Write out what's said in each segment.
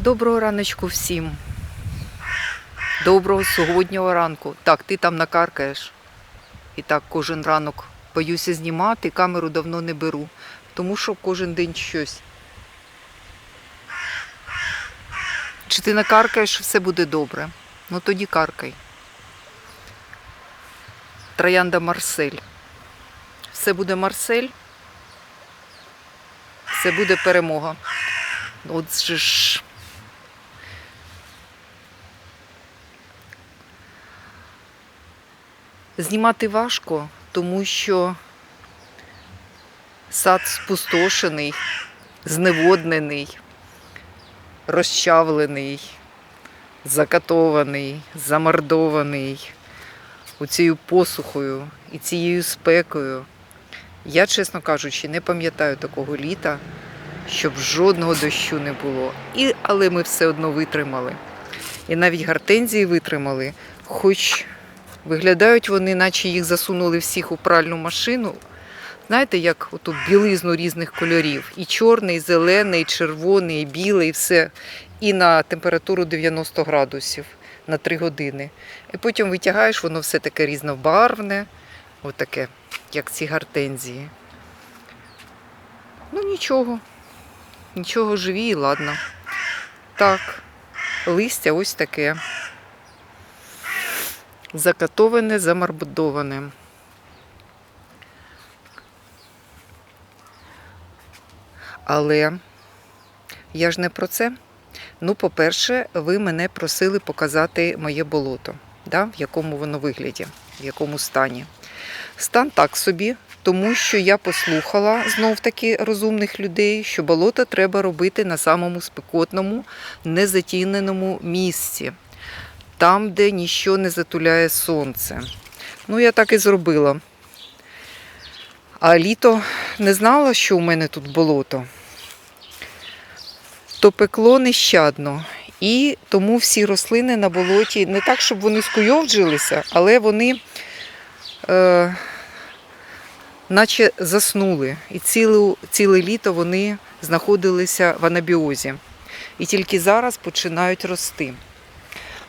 Доброго раночку всім. Доброго сьогоднішнього ранку. Так, ти там накаркаєш. І так кожен ранок боюся знімати, камеру давно не беру, тому що кожен день щось. Чи ти накаркаєш, все буде добре? Ну тоді каркай. Троянда Марсель. Все буде Марсель. Все буде перемога. От же ж. Знімати важко, тому що сад спустошений, зневоднений, розчавлений, закатований, замордований оцією посухою і цією спекою. Я, чесно кажучи, не пам'ятаю такого літа, щоб жодного дощу не було. І, але ми все одно витримали. І навіть гортензії витримали, хоч виглядають вони, наче їх засунули всіх у пральну машину. Знаєте, як оту білизну різних кольорів. І чорний, і зелений, і червоний, і білий, і все. І на температуру 90 градусів на 3 години. І потім витягаєш, воно все таке різнобарвне, отаке, як ці гортензії. Ну нічого. Нічого живі і ладно. Так, листя ось таке. Закатоване, замарбудоване. Але я ж не про це. Ну, по-перше, ви мене просили показати моє болото, да? в якому воно вигляді, в якому стані. Стан так собі, тому що я послухала знов таки розумних людей, що болото треба робити на самому спекотному, незатіненому місці, там, де ніщо не затуляє сонце. Ну, я так і зробила. А літо не знала, що у мене тут болото, то пекло нещадно. І тому всі рослини на болоті не так, щоб вони скуйовджилися, але вони. Е, наче заснули. І ціле, ціле літо вони знаходилися в анабіозі. І тільки зараз починають рости.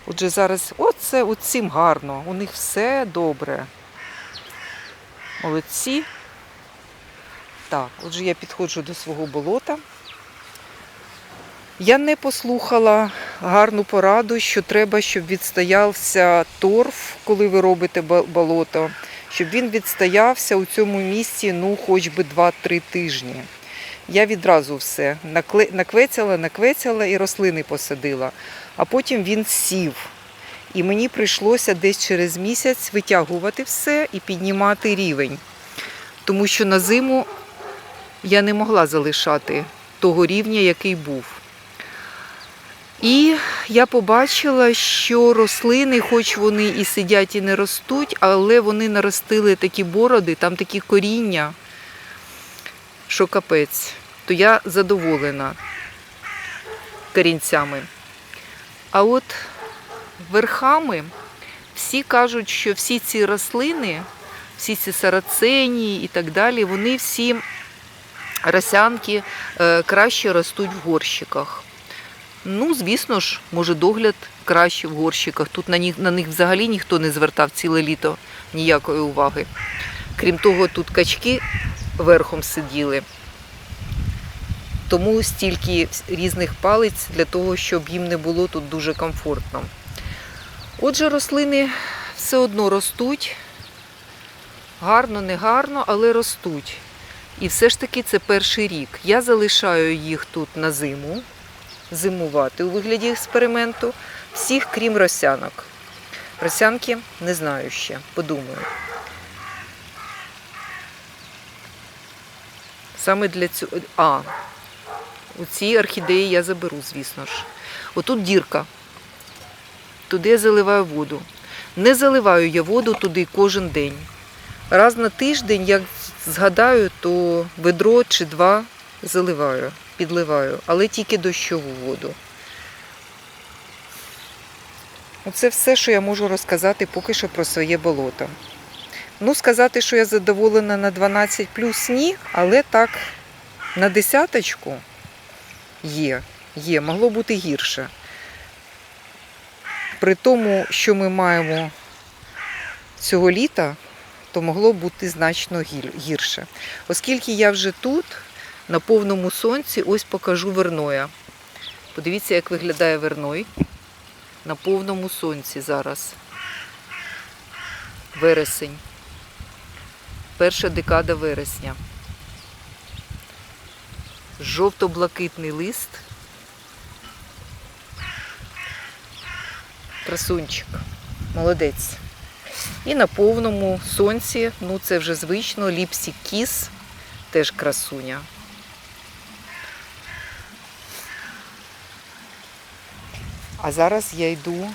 Отже, зараз оце цим гарно, у них все добре. Молодці. Так, отже, я підходжу до свого болота. Я не послухала гарну пораду, що треба, щоб відстоявся торф, коли ви робите болото щоб він відстоявся у цьому місці ну хоч би 2-3 тижні. Я відразу все наквецяла, наквецяла і рослини посадила, а потім він сів. І мені прийшлося десь через місяць витягувати все і піднімати рівень. Тому що на зиму я не могла залишати того рівня, який був. І я побачила, що рослини, хоч вони і сидять, і не ростуть, але вони наростили такі бороди, там такі коріння, що капець. То я задоволена корінцями. А от верхами всі кажуть, що всі ці рослини, всі ці сараценії і так далі, вони всі росянки е, краще ростуть в горщиках. Ну, звісно ж, може догляд краще в горщиках. Тут на них, на них взагалі ніхто не звертав ціле літо ніякої уваги. Крім того, тут качки верхом сиділи. Тому стільки різних палиць для того, щоб їм не було тут дуже комфортно. Отже, рослини все одно ростуть. Гарно, не гарно, але ростуть. І все ж таки це перший рік. Я залишаю їх тут на зиму зимувати у вигляді експерименту всіх, крім росянок. Росянки не знаю ще, подумаю. Саме для цього. А, у ці орхідеї я заберу, звісно ж. Отут дірка. Туди я заливаю воду. Не заливаю я воду туди кожен день. Раз на тиждень, як згадаю, то ведро чи два заливаю, підливаю, але тільки дощову воду. Оце все, що я можу розказати поки що про своє болото. Ну, сказати, що я задоволена на 12 плюс ні, але так, на десяточку є. Є, могло бути гірше. При тому, що ми маємо цього літа, то могло бути значно гірше. Оскільки я вже тут, на повному сонці, ось покажу верноя. Подивіться, як виглядає верной на повному сонці зараз. Вересень. Перша декада вересня. Жовто-блакитний лист. Красунчик. Молодець. І на повному сонці, ну це вже звично, ліпсі кіс, теж красуня. А зараз я йду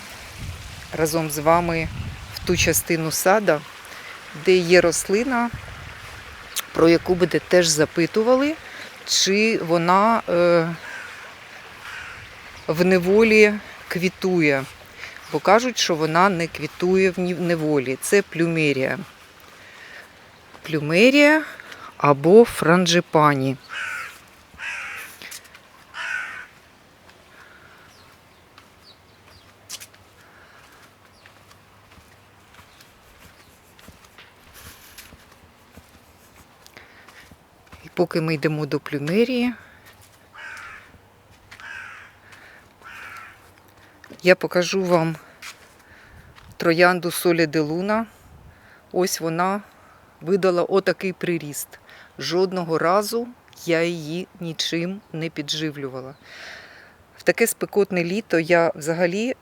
разом з вами в ту частину сада, де є рослина, про яку буде теж запитували, чи вона е, в неволі квітує. Бо кажуть, що вона не квітує в неволі. Це плюмерія. Плюмерія або франджипані. Поки ми йдемо до плюмерії, я покажу вам троянду Солі де Луна. Ось вона видала отакий приріст. Жодного разу я її нічим не підживлювала. В таке спекотне літо я взагалі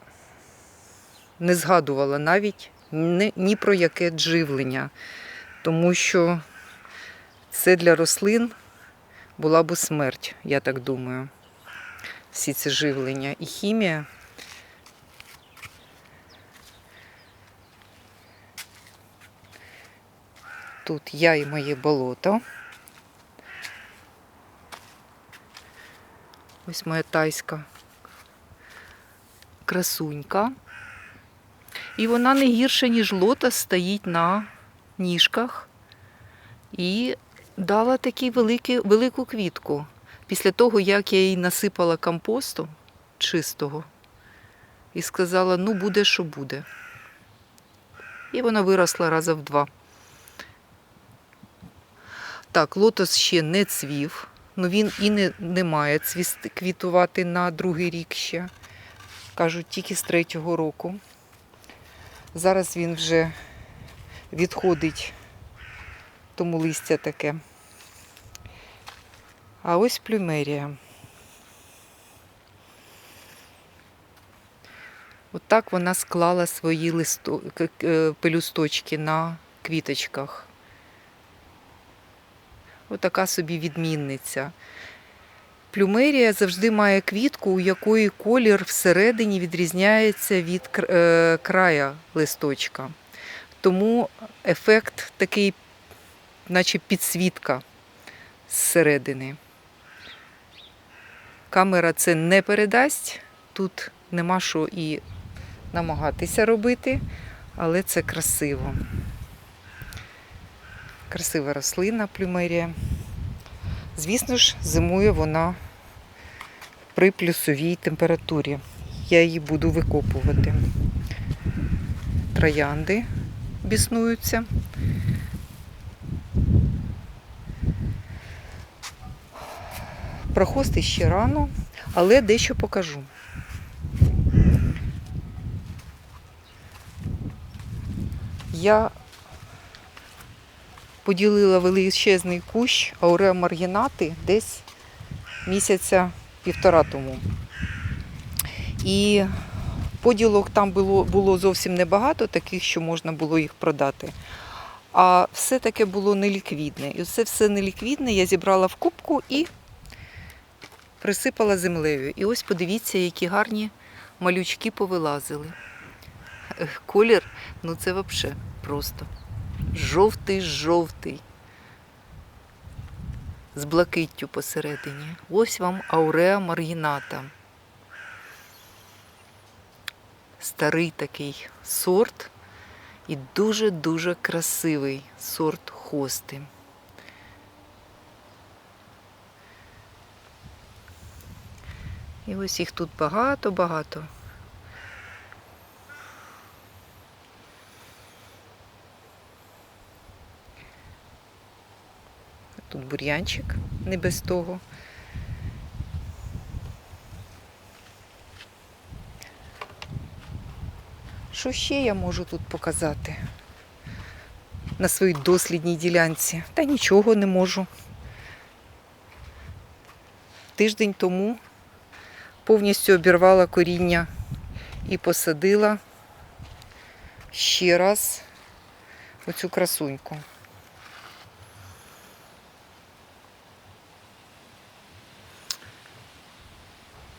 не згадувала навіть ні, про яке дживлення, тому що це для рослин була би смерть, я так думаю. Всі ці живлення і хімія. Тут я і моє болото. Ось моя тайська красунька. І вона не гірше, ніж лотос, стоїть на ніжках і дала таку велику, квітку. Після того, як я їй насипала компосту чистого і сказала, ну буде, що буде. І вона виросла раза в два. Так, лотос ще не цвів, ну він і не, не має цвісти, квітувати на другий рік ще. Кажуть, тільки з третього року. Зараз він вже відходить, тому листя таке. А ось плюмерія. Отак вона склала свої листо... е, пелюсточки на квіточках. Отака собі відмінниця. Плюмерія завжди має квітку, у якої колір всередині відрізняється від е, края листочка. Тому ефект такий, наче підсвітка зсередини. Камера це не передасть. Тут нема що і намагатися робити, але це красиво. Красива рослина плюмерія. Звісно ж, зимує вона при плюсовій температурі. Я її буду викопувати. Троянди біснуються. Прохости ще рано, але дещо покажу. Я поділила величезний кущ ауреа маргінати десь місяця півтора тому. І поділок там було, було зовсім небагато, таких, що можна було їх продати. А все таке було неліквідне. І це все неліквідне я зібрала в кубку і присипала землею. І ось подивіться, які гарні малючки повилазили. Колір, ну це взагалі просто жовтий-жовтий. З блакиттю посередині. Ось вам ауреа маргіната. Старий такий сорт і дуже-дуже красивий сорт хости. І ось їх тут багато-багато. Тут бур'янчик, не без того. Що ще я можу тут показати? На своїй дослідній ділянці. Та нічого не можу. Тиждень тому повністю обірвала коріння і посадила ще раз оцю красуньку.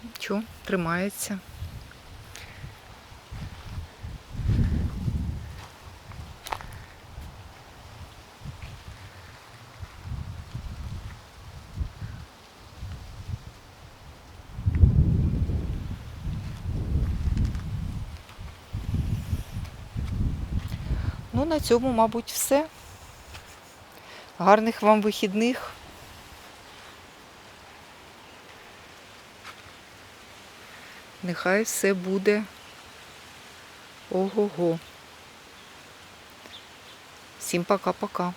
Нічого, тримається. Ну, на цьому, мабуть, все. Гарних вам вихідних. Нехай все буде ого-го. Всім пока-пока.